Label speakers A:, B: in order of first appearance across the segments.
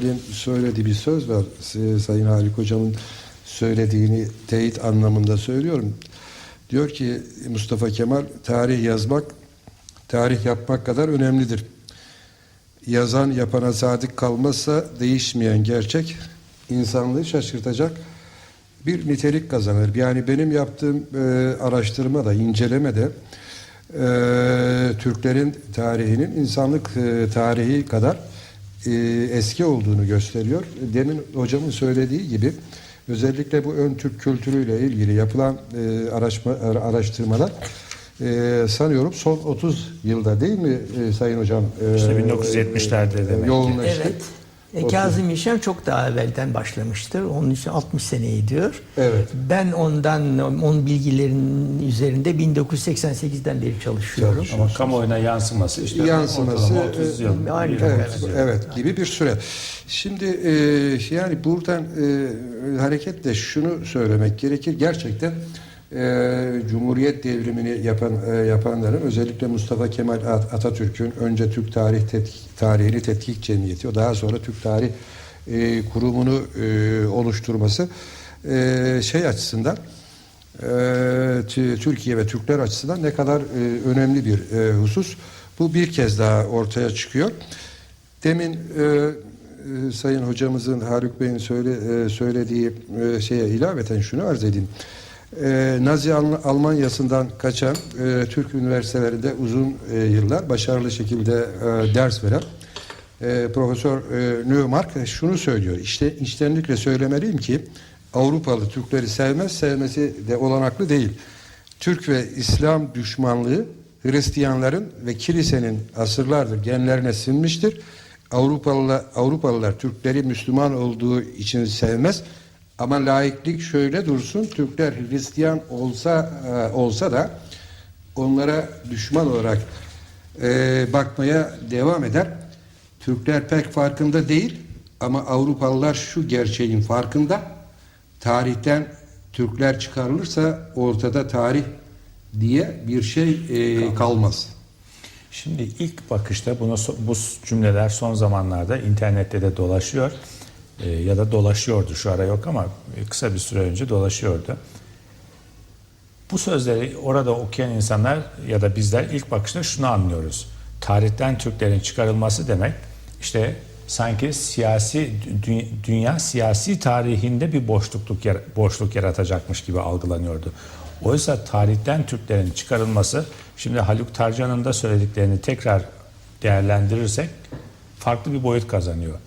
A: Kemal'in söylediği bir söz var. S- Sayın Haluk Hocam'ın söylediğini teyit anlamında söylüyorum. Diyor ki Mustafa Kemal tarih yazmak tarih yapmak kadar önemlidir. Yazan yapana sadık kalmazsa değişmeyen gerçek insanlığı şaşırtacak bir nitelik kazanır. Yani benim yaptığım e, araştırmada, incelemede e, Türklerin tarihinin insanlık e, tarihi kadar e, eski olduğunu gösteriyor. Demin hocamın söylediği gibi özellikle bu ön Türk kültürüyle ilgili yapılan e, araşma, araştırmalar e, sanıyorum son 30 yılda değil mi e, Sayın Hocam? E,
B: İşte 1970'lerde demek ki.
A: Yoğunlaştı.
C: Evet. E. Kazım İşem çok daha evvelden başlamıştır. Onun için 60 seneyi diyor.
A: Evet.
C: Ben ondan, onun bilgilerinin üzerinde 1988'den beri çalışıyorum.
A: Çalışıyor.
B: Ama kamuoyuna yansıması işte
A: Yansıması,
B: ortalama 30
A: e,
B: yıl.
C: aynı
B: 20
A: Evet,
B: yıl.
A: evet gibi bir süre. Şimdi e, yani buradan e, hareketle şunu söylemek gerekir. Gerçekten e, Cumhuriyet devrimini yapan e, yapanların özellikle Mustafa Kemal At- Atatürk'ün önce Türk Tarih Tetkik, Tarihini Tetkik Cemiyeti, o daha sonra Türk Tarih e, Kurumu'nu e, oluşturması e, şey açısından e, Türkiye ve Türkler açısından ne kadar e, önemli bir e, husus. Bu bir kez daha ortaya çıkıyor. Demin e, e, Sayın Hocamızın Haluk Bey'in söyle, e, söylediği e, şeye ilaveten şunu arz edeyim. E, Nazi Alm- Almanya'sından kaçan e, Türk üniversitelerinde uzun e, yıllar başarılı şekilde e, ders veren e, Profesör e, Neumark şunu söylüyor. İşte içtenlikle söylemeliyim ki Avrupalı Türkleri sevmez, sevmesi de olanaklı değil. Türk ve İslam düşmanlığı Hristiyanların ve kilisenin asırlardır genlerine sinmiştir. Avrupalılar, Avrupalılar Türkleri Müslüman olduğu için sevmez. Ama laiklik şöyle dursun. Türkler Hristiyan olsa e, olsa da onlara düşman olarak e, bakmaya devam eder. Türkler pek farkında değil ama Avrupalılar şu gerçeğin farkında. Tarihten Türkler çıkarılırsa ortada tarih diye bir şey e, kalmaz.
B: Şimdi ilk bakışta bunu bu cümleler son zamanlarda internette de dolaşıyor Ee, ya da dolaşıyordu şu ara yok ama kısa bir süre önce dolaşıyordu. Bu sözleri orada okuyan insanlar ya da bizler ilk bakışta şunu anlıyoruz. Tarihten Türklerin çıkarılması demek işte sanki siyasi dü- dünya siyasi tarihinde bir boşlukluk boşluk yaratacakmış gibi algılanıyordu. Oysa tarihten Türklerin çıkarılması şimdi Haluk Tarcan'ın da söylediklerini tekrar değerlendirirsek farklı bir boyut kazanıyor.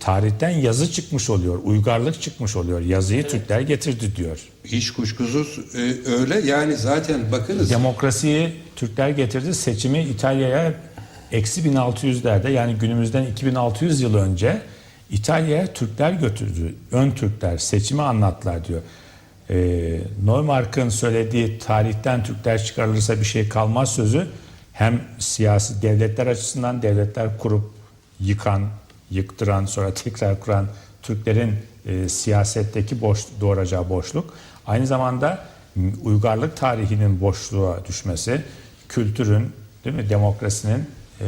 B: Tarihten yazı çıkmış oluyor, uygarlık çıkmış oluyor. Yazıyı Türkler getirdi diyor.
A: Hiç kuşkusuz e, öyle yani zaten bakınız
B: Demokrasiyi Türkler getirdi. Seçimi İtalya'ya eksi 1600'lerde yani günümüzden 2600 yıl önce İtalya'ya Türkler götürdü. Ön Türkler seçimi anlattılar diyor. Ee, Neumark'ın söylediği tarihten Türkler çıkarılırsa bir şey kalmaz sözü hem siyasi devletler açısından devletler kurup yıkan, yıktıran sonra tekrar kuran Türklerin e, siyasetteki boş doğuracağı boşluk aynı zamanda uygarlık tarihinin boşluğa düşmesi, kültürün, değil mi, demokrasinin e,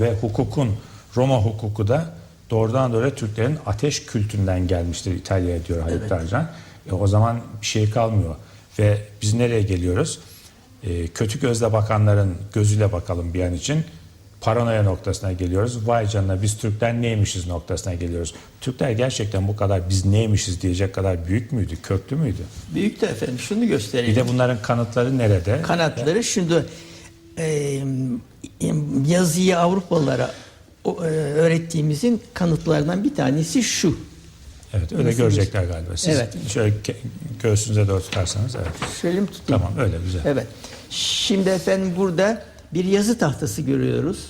B: ve hukukun Roma hukuku da doğrudan doğruya Türklerin ateş kültüründen gelmiştir İtalya'ya diyor Haluk Tarcan. E, o zaman bir şey kalmıyor ve biz nereye geliyoruz? E, kötü gözle bakanların gözüyle bakalım bir an için paranoya noktasına geliyoruz. Vay canına biz Türkler neymişiz noktasına geliyoruz. Türkler gerçekten bu kadar biz neymişiz diyecek kadar büyük müydü, köklü müydü?
C: Büyük de efendim şunu
B: Bir
C: göstereyim.
B: de bunların kanıtları nerede?
C: Kanatları şimdi e, yazıyı Avrupalılara e, öğrettiğimizin kanıtlarından bir tanesi şu.
B: Evet öyle
C: Nasıl
B: görecekler galiba. Siz
C: Evet.
B: şöyle göğsünüze doğru tutarsanız evet.
C: Şöyle mi tutayım?
B: Tamam öyle güzel.
C: Evet. Şimdi efendim burada bir yazı tahtası görüyoruz.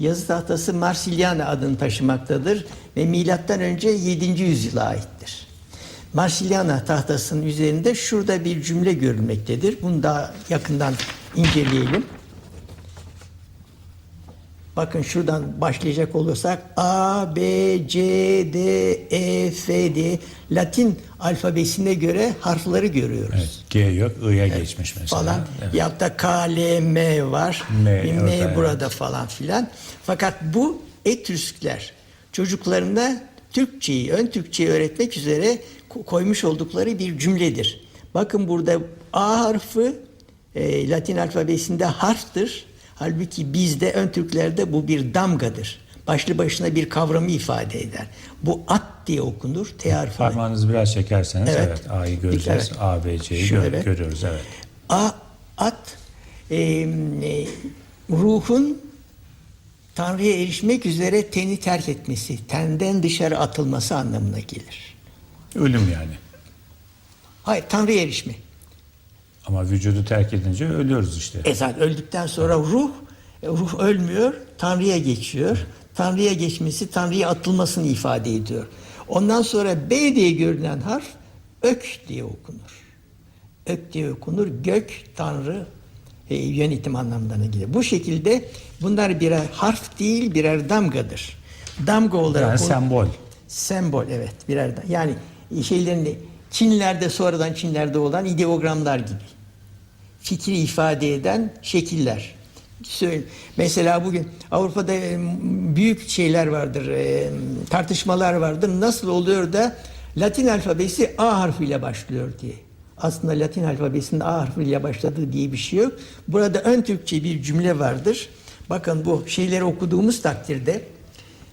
C: Yazı tahtası Marsilyana adını taşımaktadır ve milattan önce 7. yüzyıla aittir. Marsilyana tahtasının üzerinde şurada bir cümle görülmektedir. Bunu daha yakından inceleyelim. Bakın şuradan başlayacak olursak A, B, C, D, E, F diye Latin alfabesine göre harfleri görüyoruz
B: Evet, G yok, I'ya geçmiş mesela.
C: falan.
B: Evet.
C: Ya da K, L, M var.
B: M, orada,
C: M
B: evet.
C: burada falan filan. Fakat bu Etrüskler çocuklarına Türkçeyi, ön Türkçeyi öğretmek üzere ko- koymuş oldukları bir cümledir. Bakın burada A harfi e, Latin alfabesinde harftir. Halbuki bizde ön Türklerde bu bir damgadır. Başlı başına bir kavramı ifade eder. Bu at diye okunur. T harfi.
B: Parmağınızı biraz çekerseniz evet,
C: Evet.
B: A'yı göreceğiz.
C: Evet.
B: A, B, C'yi gör-
C: evet.
B: görüyoruz evet.
C: A, at e, e, ruhun Tanrı'ya erişmek üzere teni terk etmesi, tenden dışarı atılması anlamına gelir.
B: Ölüm yani.
C: Hayır, Tanrı'ya erişme.
B: Ama vücudu terk edince ölüyoruz işte.
C: E zaten öldükten sonra ruh, e, ruh ölmüyor, Tanrı'ya geçiyor. Tanrı'ya geçmesi, Tanrı'ya atılmasını ifade ediyor. Ondan sonra B diye görünen harf ök diye okunur. Ök diye okunur. Gök, Tanrı, e, yönetim anlamlarına gelir. Bu şekilde bunlar birer harf değil, birer damgadır. Damga olarak
B: Yani sembol.
C: Sembol evet birer yani şeylerin Çinlerde sonradan Çinlerde olan ideogramlar gibi. Fikri ifade eden şekiller. Mesela bugün Avrupa'da e, büyük şeyler vardır, e, tartışmalar vardır. Nasıl oluyor da Latin alfabesi A harfiyle başlıyor diye. Aslında Latin alfabesinin A harfiyle başladığı diye bir şey yok. Burada ön Türkçe bir cümle vardır. Bakın bu şeyleri okuduğumuz takdirde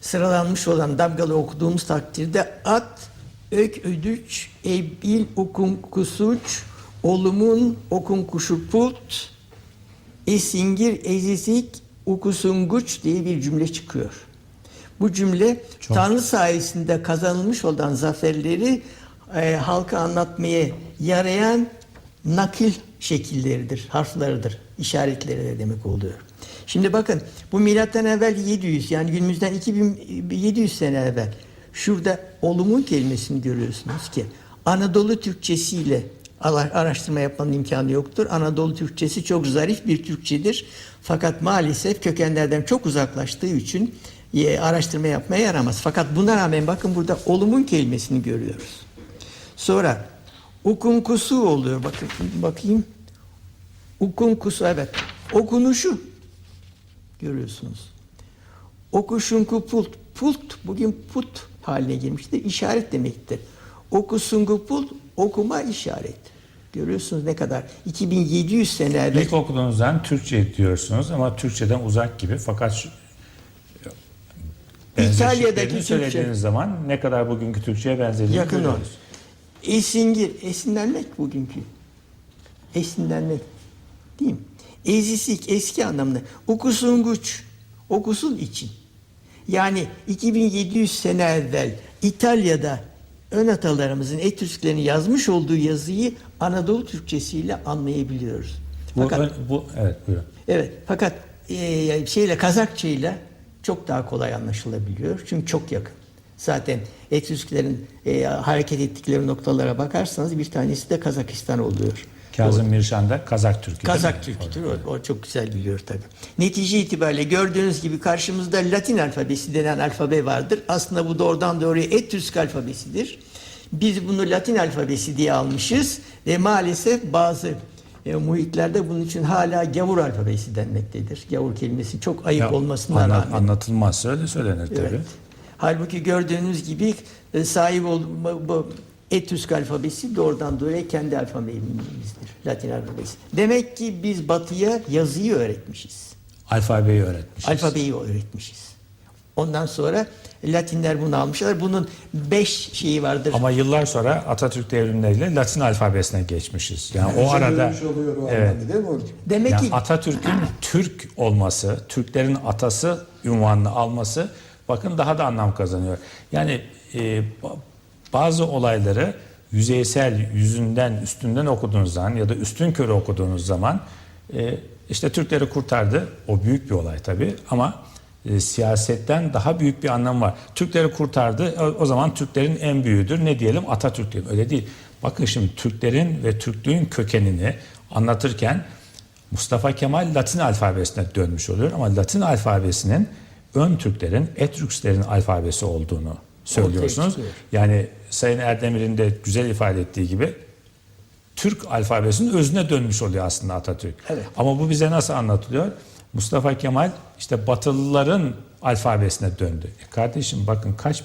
C: sıralanmış olan damgalı okuduğumuz takdirde at, ök, ödüç, ebil, okun, kusuç, olumun, okun, kuşu, pult, esingir, ezizik, ukusunguç diye bir cümle çıkıyor. Bu cümle
B: Çok-
C: Tanrı sayesinde kazanılmış olan zaferleri e, halka anlatmaya yarayan nakil şekilleridir, harfleridir, işaretleri de demek oluyor. Şimdi bakın bu milattan evvel 700 yani günümüzden 2700 sene evvel şurada olumun kelimesini görüyorsunuz ki Anadolu Türkçesiyle araştırma yapmanın imkanı yoktur. Anadolu Türkçesi çok zarif bir Türkçedir. Fakat maalesef kökenlerden çok uzaklaştığı için e, araştırma yapmaya yaramaz. Fakat buna rağmen bakın burada olumun kelimesini görüyoruz. Sonra ukunkusu oluyor. Bakın bakayım. Ukunkusu evet. Okunuşu görüyorsunuz. Okuşunku pult. Pult bugün put haline gelmiştir. İşaret demektir. Okusungu pult okuma işaret. Görüyorsunuz ne kadar 2700 sene evvel
B: İlk okuduğunuzdan Türkçe diyorsunuz ama Türkçeden uzak gibi fakat
C: İtalya'daki Türkçe.
B: söylediğiniz zaman ne kadar bugünkü Türkçe'ye benzediğini
C: Yakın
B: görüyoruz.
C: Esingir, esinlenmek bugünkü. Esinlenmek. Değil mi? Ezisik, eski anlamda. Okusunguç, okusun için. Yani 2700 sene evvel İtalya'da ön atalarımızın Etüsklerin yazmış olduğu yazıyı Anadolu Türkçesiyle anlayabiliyoruz.
B: Bu,
C: Fakat
B: bu evet buyurun.
C: Evet fakat e, şeyle Kazakçayla çok daha kolay anlaşılabiliyor. Çünkü çok yakın. Zaten Etüsklerin e, hareket ettikleri noktalara bakarsanız bir tanesi de Kazakistan oluyor.
B: Kazım Mirşan da Kazak Türk'ü.
C: Kazak? Türküdür. O, o çok güzel biliyor tabii. Netice itibariyle gördüğünüz gibi karşımızda Latin alfabesi denen alfabe vardır. Aslında bu doğrudan doğruya Etrüsk alfabesidir. Biz bunu Latin alfabesi diye almışız ve maalesef bazı e, muhitlerde bunun için hala gavur alfabesi denmektedir. Gavur kelimesi çok ayıp
B: Ya,
C: olmasına
B: anla-
C: rağmen.
B: Anlatılmazsa öyle söylenir tabii.
C: Evet. Halbuki gördüğünüz gibi e, sahip ol, Etrüsk alfabesi doğrudan doğruya kendi alfabemizdir. Latin alfabesi. Demek ki biz batıya yazıyı öğretmişiz.
B: Alfabeyi öğretmişiz.
C: Alfabeyi öğretmişiz. Ondan sonra Latinler bunu almışlar. Bunun beş şeyi vardır.
B: Ama yıllar sonra Atatürk devrimleriyle Latin alfabesine geçmişiz. Yani o arada
A: Dönüş oluyor o
B: evet.
A: anlamda değil mi hocam?
C: Demek
B: Yani
C: ki
B: Atatürk'ün Türk olması, Türklerin atası ünvanını alması bakın daha da anlam kazanıyor. Yani e, bazı olayları yüzeysel, yüzünden, üstünden okuduğunuz zaman ya da üstün körü okuduğunuz zaman e, işte Türkleri kurtardı. O büyük bir olay tabii ama e, siyasetten daha büyük bir anlam var. Türkleri kurtardı. O, o zaman Türklerin en büyüğüdür. Ne diyelim? Atatürk diyelim. Öyle değil. Bakın şimdi Türklerin ve Türklüğün kökenini anlatırken Mustafa Kemal Latin alfabesine dönmüş oluyor ama Latin alfabesinin ön Türklerin, Etrükslerin alfabesi olduğunu söylüyorsunuz. Yani Sayın Erdemir'in de güzel ifade ettiği gibi Türk alfabesinin özüne dönmüş oluyor aslında Atatürk.
C: Evet.
B: Ama bu bize nasıl anlatılıyor? Mustafa Kemal işte Batılıların alfabesine döndü. E kardeşim bakın kaç